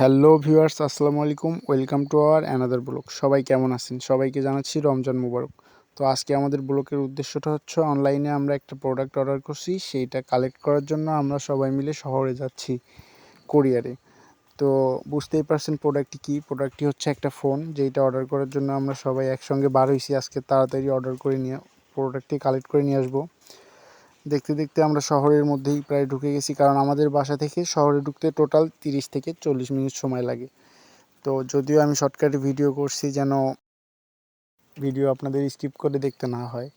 Hello viewers, আসসালামু আলাইকুম। Welcome to our another blog. সবাই কেমন আছেন? সবাইকে জানাচ্ছি রমজান মুবারক। তো আজকে আমাদের ব্লকের উদ্দেশ্যটা হচ্ছে অনলাইনে আমরা একটা প্রোডাক্ট অর্ডার করছি। সেইটা কালেক্ট করার জন্য আমরা সবাই মিলে শহরে যাচ্ছি কোরিয়ারে তো বুঝতেই পারছেন প্রোডাক্টটি কী? প্রোডাক্টটি হচ্ছে একটা ফোন যেইটা অর্ডার করার জন্য আমরা সবাই একসঙ্গে বার হয়েছি আজকে তাড়াতাড়ি অর্ডার করে নিয়ে প্রোডাক্টটি কালেক্ট করে নিয়ে আসব। দেখতে দেখতে আমরা শহরের মধ্যেই প্রায় ঢুকে গেছি, কারণ আমাদের বাসা থেকে শহরে ঢুকতে টোটাল তিরিশ থেকে চল্লিশ মিনিট সময় লাগে। তো যদিও আমি শর্টকাটে ভিডিও করছি যেন ভিডিও আপনাদের স্কিপ করে দেখতে না হয়।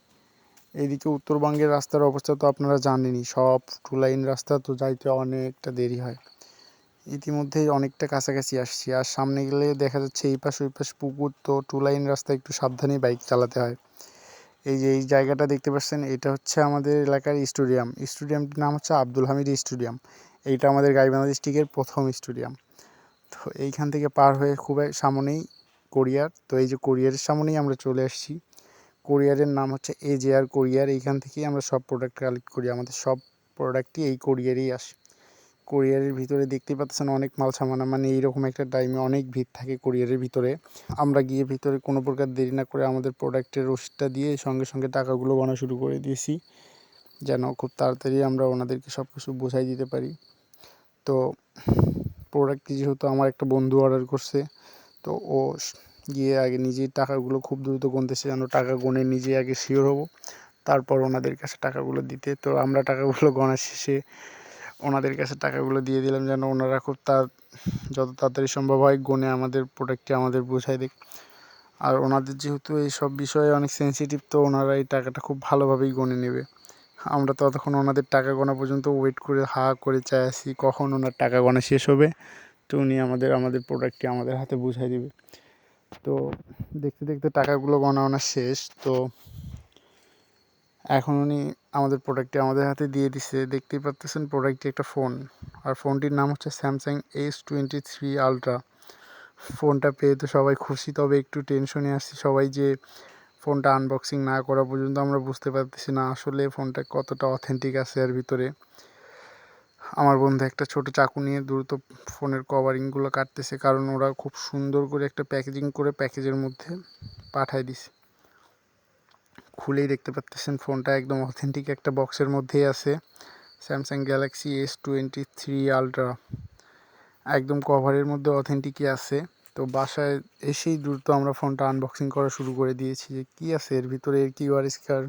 এইদিকে উত্তরবঙ্গের রাস্তার অবস্থা তো আপনারা জানেনই, সব টু লাইন রাস্তা তো যাইতে অনেকটা দেরি হয়। ইতিমধ্যেই অনেকটা কাছাকাছি আসছি, আর সামনে গেলে দেখা যাচ্ছে এই পাশ ওই পাশ পুকুর, তো টু লাইন রাস্তা একটু সাবধানে বাইক চালাতে হয়। এই যে, এই জায়গাটা দেখতে পাচ্ছেন, এটা হচ্ছে আমাদের এলাকার স্টেডিয়াম। স্টেডিয়ামটির নাম হচ্ছে আব্দুল হামিদ স্টেডিয়াম। এইটা আমাদের গাইবান্ধা ডিস্ট্রিক্টের প্রথম স্টেডিয়াম। তো এইখান থেকে পার হয়ে খুব সামনেই কোরিয়ার। তো এই যে কোরিয়ারের সামনেই আমরা চলে আসছি। কোরিয়ারের নাম হচ্ছে এ জে আর কোরিয়ার। এইখান থেকেই আমরা সব প্রোডাক্ট কালেক্ট করি। আমাদের সব প্রোডাক্টই এই কোরিয়ারেই আসে। কোরিয়ারের ভিতরে দেখতে পাচ্ছেন অনেক মাল সামানা মানে এইরকম একটা টাইমে অনেক ভিড় থাকে কোরিয়ারের ভিতরে। আমরা গিয়ে ভিতরে কোনো প্রকার দেরি না করে আমাদের প্রোডাক্টের রসিদটা দিয়ে সঙ্গে সঙ্গে টাকাগুলো গণা শুরু করে দিয়েছি, যেন খুব তাড়াতাড়ি আমরা ওনাদেরকে সব কিছু বোঝাই দিতে পারি। তো প্রোডাক্টটি যেহেতু আমার একটা বন্ধু অর্ডার করছে, তো ও গিয়ে আগে নিজেই টাকাগুলো খুব দ্রুত গুনতেছে যেন টাকা গুনে নিজে আগে শিওর হব। তারপর ওনাদের কাছে টাকাগুলো দিতে, তো আমরা টাকাগুলো গণা শেষে ওনাদের কাছে টাকাগুলো দিয়ে দিলাম যেন ওনারা খুব তার যত তাড়াতাড়ি সম্ভব হয় গুনে আমাদের প্রোডাক্টটি আমাদের বোঝাই দিক। আর ওনাদের যেহেতু এই সব বিষয়ে অনেক সেন্সিটিভ তো ওনারা এই টাকাটা খুব ভালোভাবেই গনে নেবে। আমরা ততক্ষণ ওনাদের টাকা গোনা পর্যন্ত ওয়েট করে হা করে চাই আসি কখন ওনার টাকা গোনা শেষ হবে। তো উনি আমাদের আমাদের প্রোডাক্টটি আমাদের হাতে বুঝাই দেবে। তো দেখতে দেখতে টাকাগুলো গণা ওনার শেষ। তো এখন উনি আমাদের প্রোডাক্টটি আমাদের হাতে দিয়ে দিছে। দেখতেই পাচ্তেছেন প্রোডাক্টটি একটা ফোন আর ফোনটির নাম হচ্ছে Samsung S twenty three ultra ফোনটা পেয়ে তো সবাই খুশি, তবে একটু টেনশনে আসছি সবাই যে ফোনটা আনবক্সিং না করা পর্যন্ত আমরা বুঝতে পারতেছি না আসলে ফোনটা কতটা অথেন্টিক আছে এর ভিতরে। আমার বন্ধু একটা ছোট চাকু নিয়ে দ্রুত ফোনের কভারিংগুলো কাটতেছে, কারণ ওরা খুব সুন্দর করে একটা প্যাকেজিং করে প্যাকেজের মধ্যে পাঠায় দিছে। খুলেই দেখতে পাচ্তেছেন ফোনটা একদম অথেন্টিক একটা বক্সের মধ্যেই আছে। Samsung Galaxy S twenty three ultra একদম কভারের মধ্যে অথেন্টিকই আছে। তো বাসায় এসেই দ্রুত আমরা ফোনটা আনবক্সিং করা শুরু করে দিয়েছি যে কী আছে? এর ভিতরে এর কিউআর স্ক্যান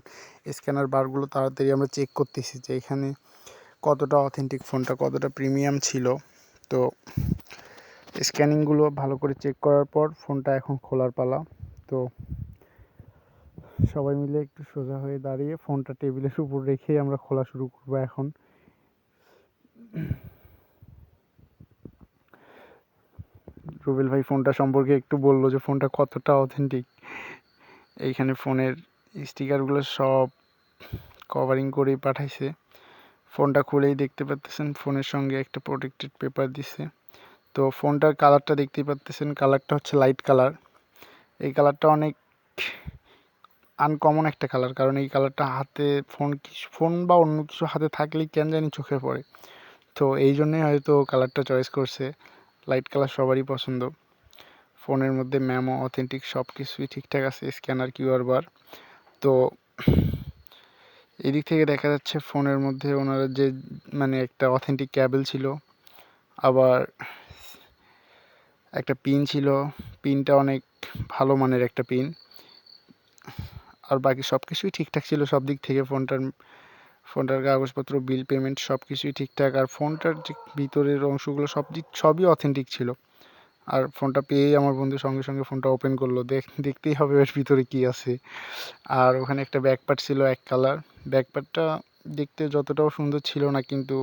স্ক্যানার বারগুলো তাড়াতাড়ি আমরা চেক করতেছি যে এখানে কতটা অথেন্টিক ফোনটা, কতটা প্রিমিয়াম ছিল। তো স্ক্যানিংগুলো ভালো করে চেক করার পর ফোনটা এখন খোলার পালা। তো সবাই মিলে একটু সোজা হয়ে দাঁড়িয়ে ফোনটা টেবিলের উপর রেখেই আমরা খোলা শুরু করব এখন। রুবেল ভাই ফোনটা সম্পর্কে একটু বলল যে ফোনটা কতটা অথেন্টিক এইখানে ফোনের স্টিকারগুলো সব কভারিং করেই পাঠাইছে। ফোনটা খুলেই দেখতে পাচ্তেছেন, ফোনের সঙ্গে একটা প্রোটেক্টেড পেপার দিছে। তো ফোনটার কালারটা দেখতেই পাচ্তেছেন কালারটা হচ্ছে লাইট কালার এই কালারটা অনেক আনকমন একটা কালার কারণ এই কালারটা হাতে ফোন কিছু ফোন বা অন্য কিছু হাতে থাকলেই কেন জানি চোখে পড়ে। তো এই জন্যই হয়তো কালারটা চয়েস করছে। লাইট কালার সবারই পছন্দ। ফোনের মধ্যে ম্যামো অথেন্টিক সব কিছুই ঠিকঠাক আছে স্ক্যানার কিউআর বার তো এদিক থেকে দেখা যাচ্ছে ফোনের মধ্যে ওনারা যে মানে একটা অথেন্টিক ক্যাবেল ছিল, আবার একটা পিন ছিল। পিনটা অনেক ভালো মানের একটা পিন আর বাকি সব কিছুই ঠিকঠাক ছিল। সব দিক থেকে ফোনটার ফোনটার কাগজপত্র, বিল পেমেন্ট সব কিছুই ঠিকঠাক। আর ফোনটার যে ভিতরের অংশগুলো সব দিক, সবই অথেন্টিক ছিল। আর ফোনটা পেয়েই আমার বন্ধু সঙ্গে সঙ্গে ফোনটা ওপেন করল। দেখ, দেখতেই হবে এর ভিতরে কী আছে। আর ওখানে একটা ব্যাকপার্ট ছিল এক কালার ব্যাকপার্টটা দেখতে যতটাও সুন্দর ছিল না, কিন্তু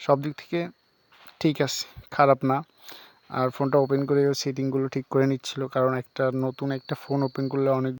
সব দিক থেকে ঠিক আছে, খারাপ না। আর ফোনটা ওপেন করে সেটিংগুলো ঠিক করে নিচ্ছিল। কারণ একটা নতুন একটা ফোন ওপেন করলে অনেক